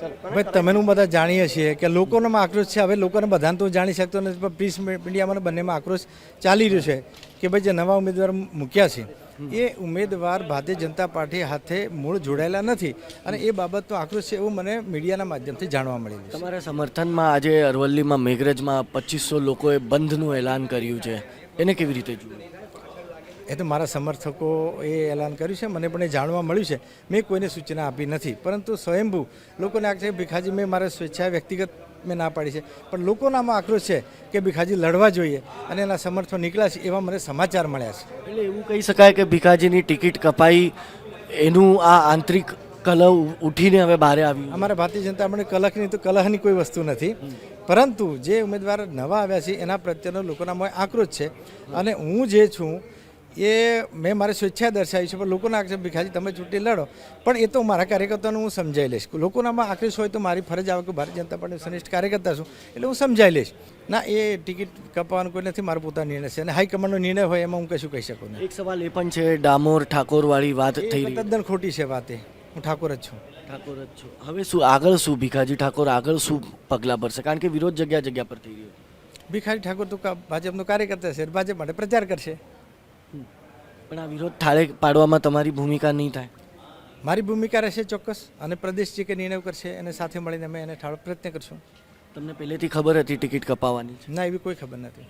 ભાઈ, તમે હું બધા જાણીએ છીએ કે લોકોનામાં આક્રોશ છે. હવે લોકોને બધાને તો જાણી શકતો નથી, પણ પ્રીસ મીડિયામાં બંનેમાં આક્રોશ ચાલી રહ્યો છે કે ભાઈ જે નવા ઉમેદવાર મૂક્યા છે, એ ઉમેદવાર ભારતીય જનતા પાર્ટી હાથે મૂળ જોડાયેલા નથી. અને એ બાબતનો આક્રોશ છે એવું મને મીડિયાના માધ્યમથી જાણવા મળ્યું તમારા સમર્થનમાં આજે અરવલ્લીમાં મેઘરજમાં પચીસો લોકોએ બંધનું એલાન કર્યું છે. એને કેવી રીતે જુઓ એ તો મારા સમર્થકો એ એલાન કર્યું છે મને પણ એ જાણવા મળ્યું છે. મેં કોઈને સૂચના આપી નથી પરંતુ સ્વયંભૂ લોકોને આ છે ભીખાજી મેં મારા સ્વેચ્છાએ વ્યક્તિગત મેં ના પાડી છે. પણ લોકોનામાં આક્રોશ છે કે ભીખાજી લડવા જોઈએ અને એના સમર્થકો નીકળ્યા છે એવા મને સમાચાર મળ્યા છે. એટલે એવું કહી શકાય કે ભીખાજીની ટિકિટ કપાઈ એનું આ આંતરિક કલહ ઉઠીને હવે બહાર આવ્યું. અમારા ભારતીય જનતા મને કલહની તો કલહની કોઈ વસ્તુ નથી. પરંતુ જે ઉમેદવાર નવા આવ્યા છે એના પ્રત્યેનો લોકોનામાં આક્રોશ છે. અને હું જે છું એ મેં મારી સ્વેચ્છા દર્શાવી છે પણ લોકોના આક્ષેપ ભીખાજી તમે ચૂંટણી લડો. પણ એ તો મારા કાર્યકર્તાનું હું સમજાવી લઈશ. લોકોનામાં આક્રોશ હોય તો મારી ફરજ આવે કે ભારતીય જનતા પાર્ટી સનિષ્ઠ કાર્યકર્તા છું એટલે હું સમજાવી લઈશ. ના એ ટિકિટ કપાવવાનો કોઈ નથી મારો પોતાનો નિર્ણય છે અને હાઈકમાન્ડનો નિર્ણય હોય એમાં હું કશું કહી શકું નહીં. એક સવાલ એ પણ છે ડામોર ઠાકોરવાળી વાત થઈ તદ્દન ખોટી છે વાત. એ હું ઠાકોર જ છું. ઠાકોર જ છું. હવે શું આગળ શું ભીખાજી ઠાકોર આગળ શું પગલાં ભરશે? કારણ કે વિરોધ જગ્યા જગ્યા પર થઈ રહ્યો ભીખાજી ઠાકોર તો ભાજપનો કાર્યકર્તા છે ભાજપ માટે પ્રચાર કરશે. પણ આ વિરોધ થાળે પાડવામાં તમારી ભૂમિકા નહીં થાય. મારી ભૂમિકા રહેશે ચોક્કસ અને પ્રદેશ જે કે નિર્ણય કરશે એને સાથે મળીને અમે એને ઠાળો પ્રયત્ન કરશું. તમને પહેલેથી ખબર હતી ટિકિટ કપાવવાની ના એવી કોઈ ખબર નથી.